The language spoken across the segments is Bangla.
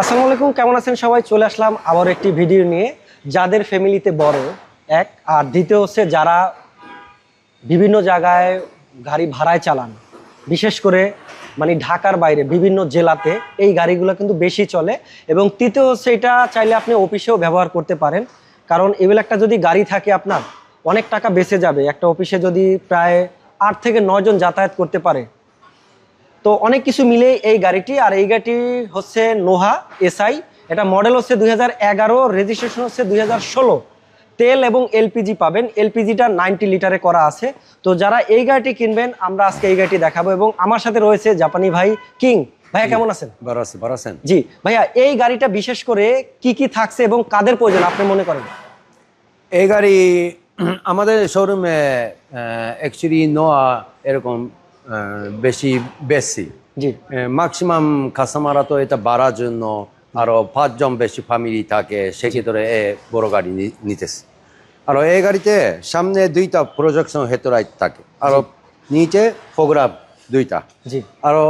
আসসালামু আলাইকুম, কেমন আছেন সবাই? চলে আসলাম আবার একটি ভিডিও নিয়ে। যাদের ফ্যামিলিতে বড়, এক, আর দ্বিতীয় হচ্ছে যারা বিভিন্ন জায়গায় গাড়ি ভাড়ায় চালান, বিশেষ করে মানে ঢাকার বাইরে, বিভিন্ন জেলাতে এই গাড়িগুলো কিন্তু বেশি চলে। এবং তৃতীয় হচ্ছে এটা চাইলে আপনি অফিসেও ব্যবহার করতে পারেন। কারণ এগুলো একটা যদি গাড়ি থাকে আপনার, অনেক টাকা বেঁচে যাবে। একটা অফিসে যদি প্রায় আট থেকে নয়জন যাতায়াত করতে পারে তো অনেক কিছু মিলে এই গাড়িটি আর এই গাড়িটি হচ্ছে নোহা এসআই। এটা মডেল হচ্ছে দুই হাজার এগারো রেজিস্ট্রেশন হচ্ছে দুই হাজার ষোলো। তেল এবং এলপিজি পাবেন। এলপিজিটা নাইনটি লিটারে করা আছে। তো যারা এই গাড়িটি কিনবেন আমরা আজকে এই গাড়িটি দেখাবো এবং আমার সাথে রয়েছে জাপানি ভাই কিং। ভাইয়া কেমন আছেন? ভালো আছে ভালো আছেন? জি। ভাইয়া এই গাড়িটা বিশেষ করে কি কি থাকছে এবং কাদের প্রয়োজন আপনি মনে করেন? এই গাড়ি আমাদের শোরুমে অ্যাকচুয়ালি নোয়া এরকম বেশি বেশি। জি। ম্যাক্সিমাম কাস্টমাররা তো এটা বাড়ার জন্য আরও পাঁচজন বেশি ফ্যামিলি থাকে সেক্ষেত্রে এ বড় গাড়ি নিতেছে। আর এই গাড়িতে সামনে দুইটা প্রজেকশন হেতরাইট থাকে। আর নিচে ফোগ্রাফ দুইটা। জি। আরও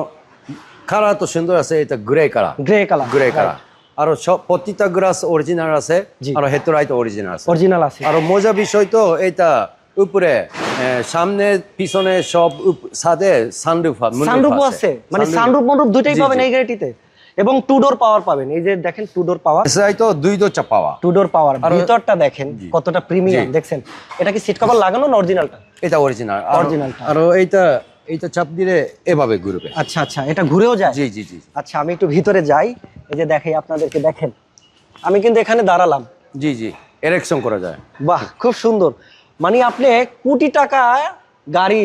কালার তো সুন্দর আছে এটা grey colour grey colour grey colour আর সব প্রতিটা গ্রাস অরিজিনাল আছে। আর হেতরাইট অরিজিনাল আছে। অরিজিনাল আছে। আর মজা বিষয় তো এটা উপরে সামনে পিছনে সব উপ- সাদে সানরুফ আছে মানে সানরুফ মনরুফ দুইটাই পাবেন। এই গাড়িটিতে। এবং টু ডোর পাওয়ার পাবেন। এই যে দেখেন টু ডোর পাওয়ার এসআই তো দুই দো চাপাওয়া টু ডোর পাওয়ার ভিতরটা দেখেন কতটা প্রিমিয়াম। দেখছেন? এটা কি সিট কভার লাগানো না অরিজিনালটা এটা অরিজিনাল Originalটা। আর এইটা এইটা চাপ দিলে এভাবে ঘুরবে। আচ্ছা আচ্ছা এটা ঘুরেও যায়? জি জি জি। আচ্ছা আমি একটু ভিতরে যাই। এই যে দেখাই আপনাদেরকে দেখেন। আমি কিন্তু এখানে দাঁড়ালাম। জি জি। এরেকশন করা যায়। বাহ খুব সুন্দর। মানে আপনি কোটি টাকা গাড়ি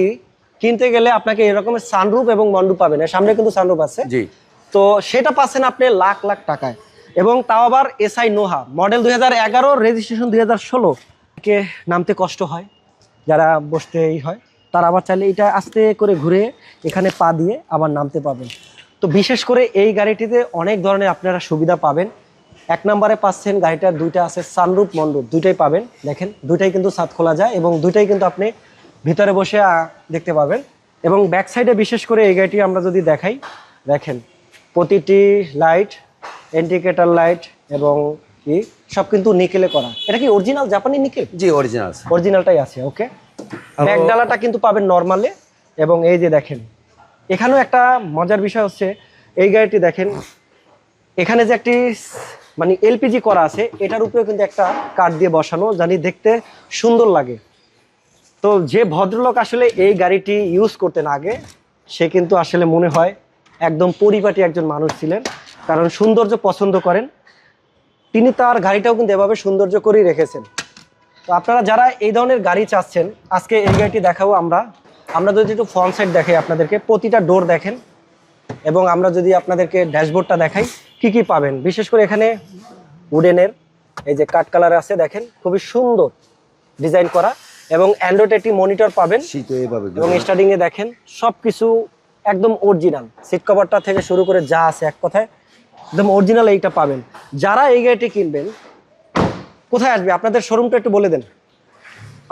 কিনতে গেলে আপনাকে এরকম সানরুফ এবং মন্ডুপ পাবেন। সামনে কিন্তু সানরুফ আছে। জি। তো সেটা পাচ্ছেন আপনি লাখ লাখ টাকায়। এবং তাও আবার এসআই নোহা মডেল দুই হাজার এগারো রেজিস্ট্রেশন দুই হাজার ষোলো। কে নামতে কষ্ট হয় যারা বসতেই হয় তারা আবার চাইলে এটা আস্তে করে ঘুরে এখানে পা দিয়ে আবার নামতে পাবেন তো বিশেষ করে এই গাড়িটিতে অনেক ধরনের আপনারা সুবিধা পাবেন। এক নম্বরে পাচ্ছেন গাড়িটার দুইটা আছে সানরুপ মন্ডুপ দুইটাই পাবেন। দেখেন দুইটাই কিন্তু ছাদ খোলা যায় এবং দুইটাই কিন্তু আপনি ভিতরে বসে দেখতে পাবেন। এবং ব্যাক সাইডে বিশেষ করে এই গাড়িটি আমরা যদি দেখাই দেখেন প্রতিটি লাইট ইন্ডিকেটর লাইট এবং কি সব কিন্তু নিকেলে করা। এটা কি অরিজিনাল জাপানি নিকেল? জি অরিজিনাল অরিজিনালটাই আছে ওকে ব্যাকডালাটা কিন্তু পাবেন নর্মালে এবং এই যে দেখেন এখানেও একটা মজার বিষয় হচ্ছে এই গাড়িটি দেখেন এখানে যে একটি মানে এলপিজি করা আছে, এটার উপরেও কিন্তু একটা কাঠ দিয়ে বসানো, জানি দেখতে সুন্দর লাগে। তো যে ভদ্রলোক আসলে এই গাড়িটি ইউজ করতেন আগে, সে কিন্তু আসলে মনে হয় একদম পরিপাটি একজন মানুষ ছিলেন, কারণ সৌন্দর্য পছন্দ করেন। তিনি তার গাড়িটাও কিন্তু এভাবে সৌন্দর্য করেই রেখেছেন। তো আপনারা যারা এই ধরনের গাড়ি চাচ্ছেন, আজকে এই গাড়িটি দেখাবো আমরা। আমরা যদি একটু ফ্রন্ট সাইড দেখাই আপনাদেরকে, প্রতিটা ডোর দেখেন। এবং আমরা যদি আপনাদেরকে ড্যাশবোর্ডটা দেখাই কি কি পাবেন? বিশেষ করে এখানে উডেনের এই যে কাঠ কালার আছে দেখেন খুবই সুন্দর ডিজাইন করা এবং অ্যান্ড্রয়েড একটি মনিটর পাবেন। এবং স্টার্টিং এ দেখেন সবকিছু একদম অরিজিনাল সিট কভারটা থেকে শুরু করে যা আছে এক কথায় একদম অরিজিনাল এইটা পাবেন। যারা এই গাড়িটি কিনবেন কোথায় আসবে? আপনাদের শোরুমটা একটু বলে দেন।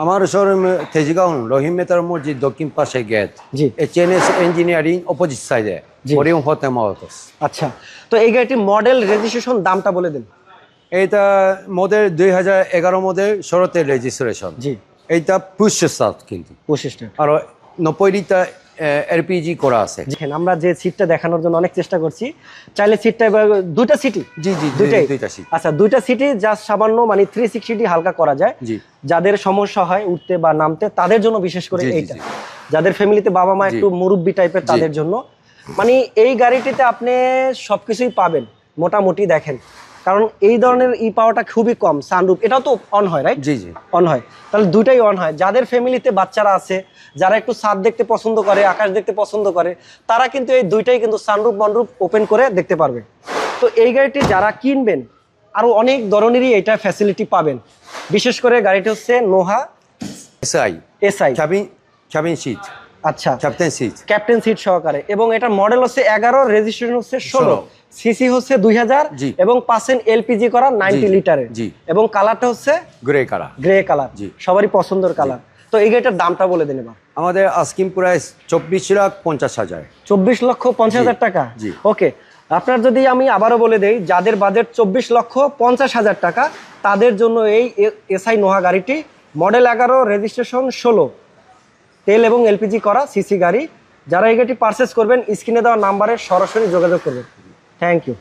আমার শোরুম তেজগাঁও রহিম মেতার মসজিদ দক্ষিণ পাশে গেট। জি। চেন ইঞ্জিনিয়ারিং অপোজিট সাইডে হরিম হতে মহতস আচ্ছা। তো এই গাড়িটির মডেল রেজিস্ট্রেশন দামটা বলে দিন। এইটা মডেল দুই হাজার এগারো মডেল শরতের রেজিস্ট্রেশন জি। এইটা পুষ্য সাত কিন্তু। পঁচিশটা আর নব্বই লিটার এলপিজি করা আছে। দেখেন আমরা যে সিটটা দেখানোর জন্য অনেক চেষ্টা করছি। চাইলে সিটটা দুইটা সিটি জি জি দুইটাই? দুইটা সিট আচ্ছা দুইটা সিটি জাস্ট সামান্য মানে থ্রি সিক্সটি হালকা করা যায়। যাদের সমস্যা হয় উঠতে বা নামতে তাদের জন্য বিশেষ করে এইটা। যাদের ফ্যামিলিতে বাবা মা একটু মুরব্বী টাইপের তাদের জন্য। মানে এই গাড়িটিতে আপনি সবকিছুই পাবেন। মোটামুটি দেখেন। কারণ এই ধরনের ই পাওয়াটা খুবই কম সানরুফ এটাও তো অন হয় রাইট জি জি। অন হয়। তাহলে দুইটাই অন হয়। যাদের ফ্যামিলিতে বাচ্চারা আছে যারা একটু ছাদ দেখতে পছন্দ করে আকাশ দেখতে পছন্দ করে তারা কিন্তু এই দুইটাই কিন্তু সানরুফ মনরুফ ওপেন করে দেখতে পারবে। তো এই গাড়িটি যারা কিনবেন আরও অনেক ধরনেরই এটা ফ্যাসিলিটি পাবেন। বিশেষ করে গাড়িটি হচ্ছে Noah SI. SI. Cabin cabin seat আচ্ছা। ক্যাপ্টেন সিট ক্যাপ্টেন সিট সহকারে। এবং এটা মডেল হচ্ছে এগারো রেজিস্ট্রেশন হচ্ছে ষোলো। সিসি হচ্ছে দুই হাজার। এবং পার্সেন্ট এলপিজি করা নাইনটি লিটারের। এবং কালারটা হচ্ছে গ্রে কালার গ্রে কালার। সবারই পছন্দের কালার তো এই গাড়িটার দামটা বলে দেন এবার। আমাদের আস্কিম প্রাইস চব্বিশ লাখ পঞ্চাশ হাজার। চব্বিশ লক্ষ পঞ্চাশ হাজার টাকা। ওকে। আপনার যদি আমি আবারও বলে দেই যাদের বাজেট চব্বিশ লক্ষ পঞ্চাশ হাজার টাকা তাদের জন্য এই এসআই নোহা গাড়িটি মডেল এগারো রেজিস্ট্রেশন ষোলো। তেল এবং এলপিজি করা সিসি গাড়ি। যারা এই গাড়িটি পারচেস করবেন, স্ক্রিনে দেওয়া নাম্বারে সরাসরি যোগাযোগ করবেন। Thank you